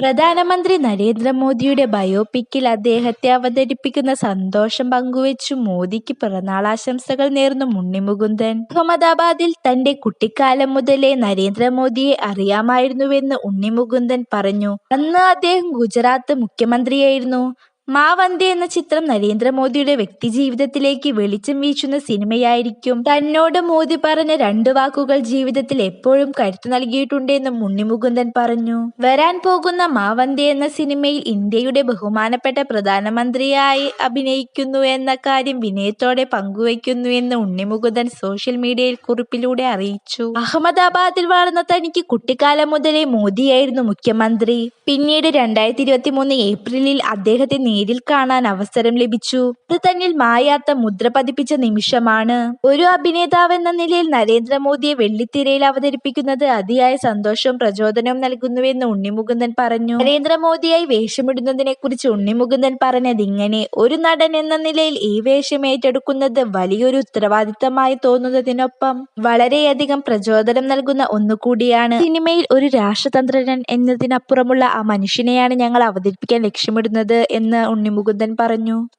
പ്രധാനമന്ത്രി നരേന്ദ്രമോദിയുടെ ബയോപിക്കിൽ അദ്ദേഹത്തെ അവതരിപ്പിക്കുന്ന സന്തോഷം പങ്കുവച്ചു മോദിക്ക് പിറന്നാളാശംസകൾ നേർന്നു ഉണ്ണിമുകുന്ദൻ അഹമ്മദാബാദിൽ തന്റെ കുട്ടിക്കാലം മുതലേ നരേന്ദ്രമോദിയെ അറിയാമായിരുന്നുവെന്ന് ഉണ്ണിമുകുന്ദൻ പറഞ്ഞു. അന്ന് അദ്ദേഹം ഗുജറാത്ത് മുഖ്യമന്ത്രിയായിരുന്നു. മാ വന്ദേ എന്ന ചിത്രം നരേന്ദ്രമോദിയുടെ വ്യക്തിജീവിതത്തിലേക്ക് വെളിച്ചം വീശുന്ന സിനിമയായിരിക്കും. തന്നോട് മോദി പറഞ്ഞ രണ്ടു വാക്കുകൾ ജീവിതത്തിൽ എപ്പോഴും കരുത്തു നൽകിയിട്ടുണ്ടെന്ന് മുന്നിമുകുന്ദൻ മുകുന്ദൻ പറഞ്ഞു. വരാൻ പോകുന്ന മാവന്തി എന്ന സിനിമയിൽ ഇന്ത്യയുടെ ബഹുമാനപ്പെട്ട പ്രധാനമന്ത്രിയായി അഭിനയിക്കുന്നു എന്ന കാര്യം വിനയത്തോടെ പങ്കുവയ്ക്കുന്നുവെന്ന് ഉണ്ണിമുകുന്ദൻ സോഷ്യൽ മീഡിയയിൽ കുറിപ്പിലൂടെ അറിയിച്ചു. അഹമ്മദാബാദിൽ വളർന്ന തനിക്ക് കുട്ടിക്കാലം മുതലേ മോദിയായിരുന്നു മുഖ്യമന്ത്രി. പിന്നീട് രണ്ടായിരത്തി ഇരുപത്തിമൂന്ന് ഏപ്രിലിൽ അദ്ദേഹത്തെ നേരിൽ കാണാൻ അവസരം ലഭിച്ചു. ഇത് തന്നിൽ മായാത്ത മുദ്ര പതിപ്പിച്ച നിമിഷമാണ്. ഒരു അഭിനേതാവെന്ന നിലയിൽ നരേന്ദ്രമോദിയെ വെള്ളിത്തിരയിൽ അവതരിപ്പിക്കുന്നത് അതിയായ സന്തോഷവും പ്രചോദനവും നൽകുന്നുവെന്ന് ഉണ്ണിമുകുന്ദൻ പറഞ്ഞു. നരേന്ദ്രമോദിയായി വേഷമിടുന്നതിനെ കുറിച്ച് ഉണ്ണിമുകുന്ദൻ പറഞ്ഞത് ഇങ്ങനെ ഒരു നടൻ എന്ന നിലയിൽ ഈ വേഷം ഏറ്റെടുക്കുന്നത് വലിയൊരു ഉത്തരവാദിത്തമായി തോന്നുന്നതിനൊപ്പം വളരെയധികം പ്രചോദനം നൽകുന്ന ഒന്നുകൂടിയാണ്. സിനിമയിൽ ഒരു രാഷ്ട്രതന്ത്രൻ എന്നതിനപ്പുറമുള്ള ആ മനുഷ്യനെയാണ് ഞങ്ങൾ അവതരിപ്പിക്കാൻ ലക്ഷ്യമിടുന്നത് എന്ന് ഉണ്ണി മുകുന്ദൻ പറഞ്ഞു.